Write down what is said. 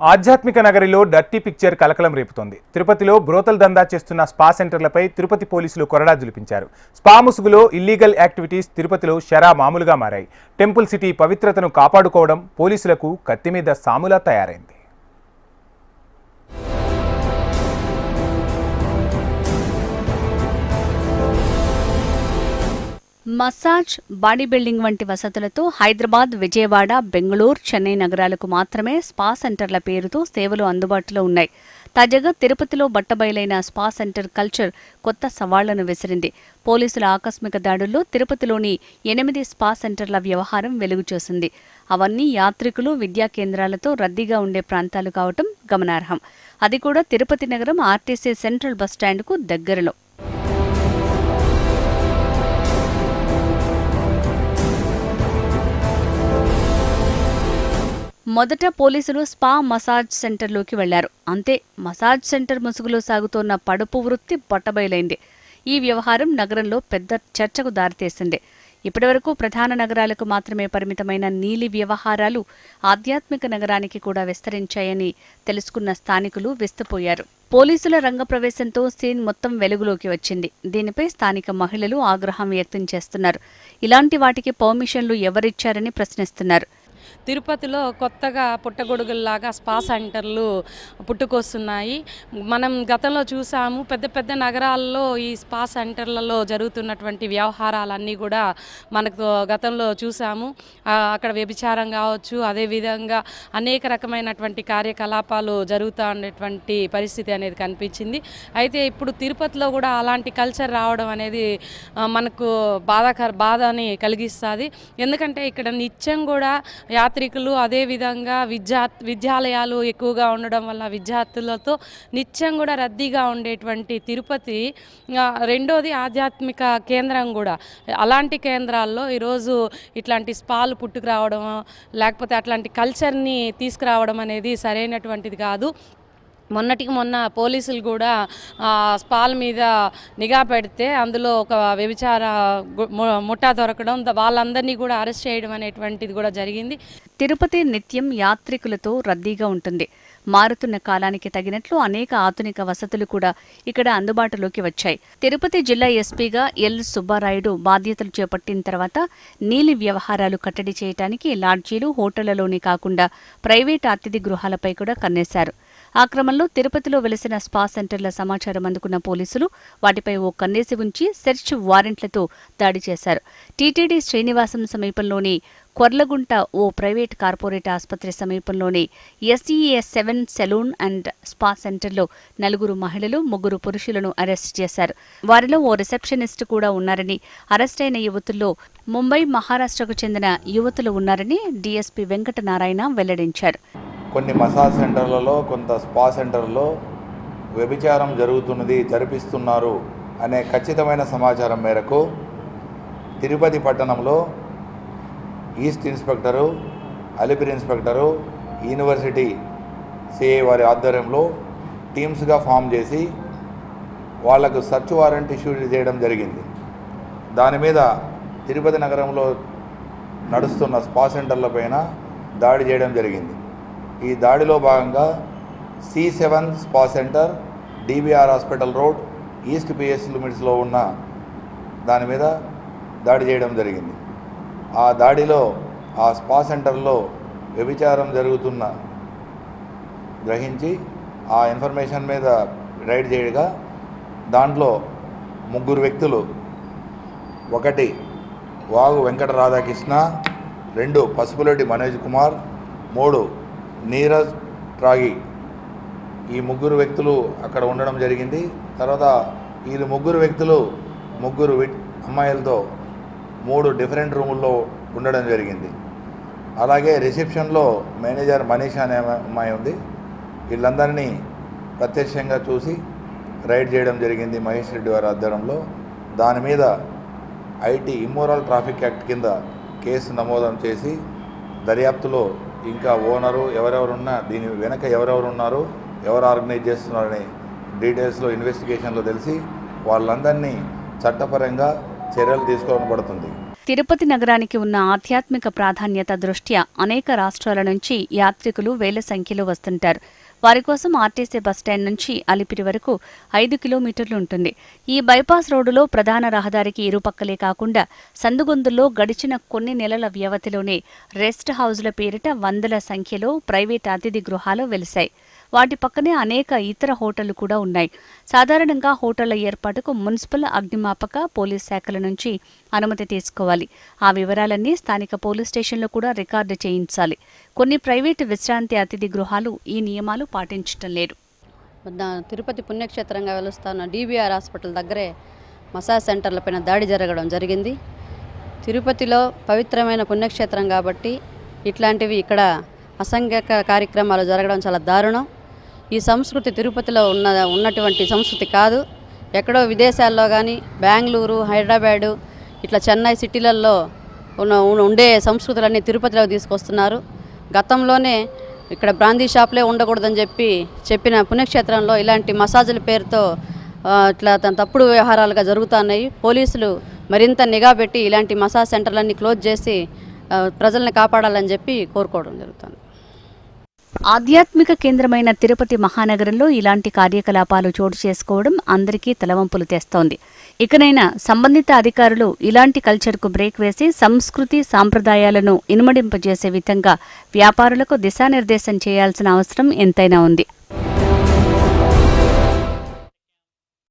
ఆధ్యాత్మిక నగరిలో dirty picture కలకలం రేపుతోంది. తిరుపతిలో బ్రోతల్ దందా చేస్తున్న స్పా సెంటర్లపై తిరుపతి పోలీసులు కొరడా జులిపించారు. స్పా ముసుగులో ఇల్లీగల్ యాక్టివిటీస్ తిరుపతిలో షరా మామూలుగా మారాయి. టెంపుల్ సిటీ పవిత్రతను కాపాడుకోవడం పోలీసులకు కత్తి మీద సాములా తయారైంది. మసాజ్ బాడీ బిల్డింగ్ వంటి వసతులతో హైదరాబాద్ విజయవాడ బెంగళూరు చెన్నై నగరాలకు మాత్రమే స్పా సెంటర్ల పేరుతో సేవలు అందుబాటులో ఉన్నాయి. తాజాగా తిరుపతిలో బట్టబయలైన స్పా సెంటర్ కల్చర్ కొత్త సవాళ్ళను విసిరింది. పోలీసుల ఆకస్మిక దాడుల్లో తిరుపతిలోని ఎనిమిది స్పా సెంటర్ల వ్యవహారం వెలుగుచూసింది అవన్నీ యాత్రికులు విద్యా కేంద్రాలతో రద్దీగా ఉండే ప్రాంతాలు కావటం గమనార్హం. అది కూడా తిరుపతి నగరం ఆర్టీసీ సెంట్రల్ బస్టాండ్కు దగ్గరలో. మొదట పోలీసులు స్పా మసాజ్ సెంటర్లోకి వెళ్ళారు. అంతే మసాజ్ సెంటర్ ముసుగులో సాగుతోన్న పడుపు వృత్తి బొట్టబయలైంది. ఈ వ్యవహారం నగరంలో పెద్ద చర్చకు దారితీసింది. ఇప్పటివరకు ప్రధాన నగరాలకు మాత్రమే పరిమితమైన నీలి వ్యవహారాలు ఆధ్యాత్మిక నగరానికి కూడా విస్తరించాయని తెలుసుకున్న స్థానికులు విస్తుపోయారు. పోలీసుల రంగప్రవేశంతో సీన్ మొత్తం వెలుగులోకి వచ్చింది. దీనిపై స్థానిక మహిళలు ఆగ్రహం వ్యక్తం చేస్తున్నారు. ఇలాంటి వాటికి పర్మిషన్లు ఎవరిచ్చారని ప్రశ్నిస్తున్నారు. తిరుపతిలో కొత్తగా పుట్టగొడుగుల్లాగా స్పా సెంటర్లు పుట్టుకొస్తున్నాయి. మనం గతంలో చూసాము పెద్ద పెద్ద నగరాల్లో ఈ స్పా సెంటర్లలో జరుగుతున్నటువంటి వ్యవహారాలన్నీ కూడా మనకు గతంలో చూసాము. అక్కడ వ్యభిచారం కావచ్చు అదేవిధంగా అనేక రకమైనటువంటి కార్యకలాపాలు జరుగుతూ ఉండేటువంటి పరిస్థితి అనేది కనిపించింది. అయితే ఇప్పుడు తిరుపతిలో కూడా అలాంటి కల్చర్ రావడం అనేది మనకు బాధాకర బాధని కలిగిస్తుంది. ఎందుకంటే ఇక్కడ నిత్యం కూడా యాత్రికులు అదేవిధంగా విద్యా విద్యాలయాలు ఎక్కువగా ఉండడం వల్ల విద్యార్థులతో నిత్యం కూడా రద్దీగా ఉండేటువంటి తిరుపతి రెండోది ఆధ్యాత్మిక కేంద్రం కూడా. అలాంటి కేంద్రాల్లో ఈరోజు ఇట్లాంటి స్పాలు పుట్టుకురావడం లేకపోతే అట్లాంటి కల్చర్ని తీసుకురావడం అనేది సరైనటువంటిది కాదు. మొన్నటికి మొన్న పోలీసులు కూడా స్పాల్ మీద నిఘా పెడితే అందులో ఒక వ్యభిచార ము- ముఠా దొరకడం వాళ్ళందరినీ కూడా అరెస్ట్ చేయడం అనేటువంటిది కూడా జరిగింది. తిరుపతి నిత్యం యాత్రికులతో రద్దీగా ఉంటుంది. మారుతున్న కాలానికి తగినట్లు అనేక ఆధునిక వసతులు కూడా ఇక్కడ అందుబాటులోకి వచ్చాయి. తిరుపతి జిల్లా ఎస్పీగా ఎల్ సుబ్బారాయుడు బాధ్యతలు చేపట్టిన తర్వాత నీలి వ్యవహారాలు కట్టడి చేయడానికి లాడ్జీలు హోటళ్ళలోనే కాకుండా ప్రైవేట్ అతిథి గృహాలపై కూడా కన్నేశారు. ఆ క్రమంలో తిరుపతిలో వెలిసిన స్పా సెంటర్ల సమాచారం అందుకున్న పోలీసులు వాటిపై ఓ కన్నేసి ఉంచి సెర్చ్ వారెంట్లతో దాడి చేశారు. టీటీడీ శ్రీనివాసం సమీపంలోని కొర్లగుంట ఓ ప్రైవేట్ కార్పొరేట్ ఆసుపత్రి సమీపంలోని SES seven salon and spa సెంటర్లో నలుగురు మహిళలు ముగ్గురు పురుషులను అరెస్ట్ చేశారు. వారిలో ఓ రిసెప్షనిస్ట్ కూడా ఉన్నారని అరెస్ట్ అయిన యువతుల్లో ముంబై మహారాష్ట్రకు చెందిన యువతులు ఉన్నారని డీఎస్పీ వెంకటనారాయణ వెల్లడించారు. కొన్ని మసాజ్ సెంటర్లలో కొంత స్పా సెంటర్లో వ్యభిచారం జరుగుతున్నది జరిపిస్తున్నారు అనే ఖచ్చితమైన సమాచారం మేరకు తిరుపతి పట్టణంలో east inspector Alipiri inspector university CI వారి ఆధ్వర్యంలో టీమ్స్గా ఫామ్ చేసి వాళ్ళకు సర్చ్ వారెంట్ ఇష్యూ చేయడం జరిగింది. దాని మీద తిరుపతి నగరంలో నడుస్తున్న స్పా సెంటర్ల పైన దాడి చేయడం జరిగింది. ఈ దాడిలో భాగంగా C seven spa center DBR hospital road east PS లిమిట్స్లో ఉన్న దాని మీద దాడి చేయడం జరిగింది. ఆ దాడిలో ఆ స్పా సెంటర్లో వ్యభిచారం జరుగుతున్న గ్రహించి ఆ ఇన్ఫర్మేషన్ మీద రైడ్ చేయగా దాంట్లో ముగ్గురు వ్యక్తులు ఒకటి వాగు వెంకట రాధాకృష్ణ రెండు పసుపులటి మనోజ్ కుమార్ మూడు నీరజ్ ట్రాగి ఈ ముగ్గురు వ్యక్తులు అక్కడ ఉండడం జరిగింది. తర్వాత ఈ ముగ్గురు వ్యక్తులు ముగ్గురు వి- అమ్మాయిలతో మూడు డిఫరెంట్ రూముల్లో ఉండడం జరిగింది. అలాగే రిసెప్షన్లో మేనేజర్ మనీష్ అనే అమ్మాయి ఉంది. వీళ్ళందరినీ ప్రత్యక్షంగా చూసి రైడ్ చేయడం జరిగింది మహేష్ రెడ్డి వారి ఆధ్వర్యంలో. దాని మీద ఐటీ ఇమ్మోరల్ ట్రాఫిక్ యాక్ట్ కింద కేసు నమోదం చేసి దర్యాప్తులో ఇంకా ఓనరు ఎవరెవరున్నా దీని వెనక ఎవరెవరు ఉన్నారు ఎవరు ఆర్గనైజ్ చేస్తున్నారని డీటెయిల్స్లో ఇన్వెస్టిగేషన్లో తెలిసి వాళ్ళందరినీ చట్టపరంగా చర్యలు తీసుకోబడుతుంది తిరుపతి నగరానికి ఉన్న ఆధ్యాత్మిక ప్రాధాన్యత దృష్ట్యా అనేక రాష్ట్రాల నుంచి యాత్రికులు వేల సంఖ్యలో వస్తుంటారు. వారి కోసం ఆర్టీసీ బస్టాండ్ నుంచి అలిపిరి వరకు ఐదు కిలోమీటర్లు ఉంటుంది. ఈ బైపాస్ రోడ్డులో ప్రధాన రహదారికి ఇరుపక్కలే కాకుండా సందుగొందుల్లో గడిచిన కొన్ని నెలల వ్యవధిలోనే రెస్ట్ హౌజ్ల పేరిట వందల సంఖ్యలో ప్రైవేట్ అతిథి గృహాలు వెలిశాయి. వాటి పక్కనే అనేక ఇతర హోటళ్ళు కూడా ఉన్నాయి. సాధారణంగా హోటళ్ళ ఏర్పాటుకు మున్సిపల్ అగ్నిమాపక పోలీస్ శాఖల నుంచి అనుమతి తీసుకోవాలి. ఆ వివరాలన్నీ స్థానిక పోలీస్ స్టేషన్లో కూడా రికార్డు చేయించాలి. కొన్ని ప్రైవేటు విశ్రాంతి అతిథి గృహాలు ఈ నియమాలు పాటించటం లేదు. తిరుపతి పుణ్యక్షేత్రంగా వెలుస్తున్న డీబీఆర్ హాస్పిటల్ దగ్గరే మసాజ్ సెంటర్లపైన దాడి జరగడం జరిగింది. తిరుపతిలో పవిత్రమైన పుణ్యక్షేత్రం కాబట్టి ఇట్లాంటివి ఇక్కడ అసంఖ్యాక కార్యక్రమాలు జరగడం చాలా దారుణం. ఈ సంస్కృతి తిరుపతిలో ఉన్న ఉన్నటువంటి సంస్కృతి కాదు. ఎక్కడో విదేశాల్లో కానీ బెంగళూరు హైదరాబాదు ఇట్లా చెన్నై సిటీలలో ఉన్న ఉండే సంస్కృతులన్నీ తిరుపతిలో తీసుకొస్తున్నారు. గతంలోనే ఇక్కడ బ్రాందీ షాప్లే ఉండకూడదని చెప్పి చెప్పిన పుణ్యక్షేత్రంలో ఇలాంటి మసాజుల పేరుతో ఇట్లా తన తప్పుడు వ్యవహారాలుగా జరుగుతున్నాయి. పోలీసులు మరింత నిఘా పెట్టి ఇలాంటి మసాజ్ సెంటర్లన్నీ క్లోజ్ చేసి ప్రజల్ని కాపాడాలని చెప్పి కోరుకోవడం జరుగుతుంది. ఆధ్యాత్మిక కేంద్రమైన తిరుపతి మహానగరంలో ఇలాంటి కార్యకలాపాలు చోటు చేసుకోవడం అందరికీ తలవంపులు తెస్తోంది. ఇకనైనా సంబంధిత అధికారులు ఇలాంటి కల్చర్కు బ్రేక్ వేసి సంస్కృతి సాంప్రదాయాలను ఇనుమడింపజేసే విధంగా వ్యాపారులకు దిశానిర్దేశం చేయాల్సిన అవసరం ఎంతైనా ఉంది.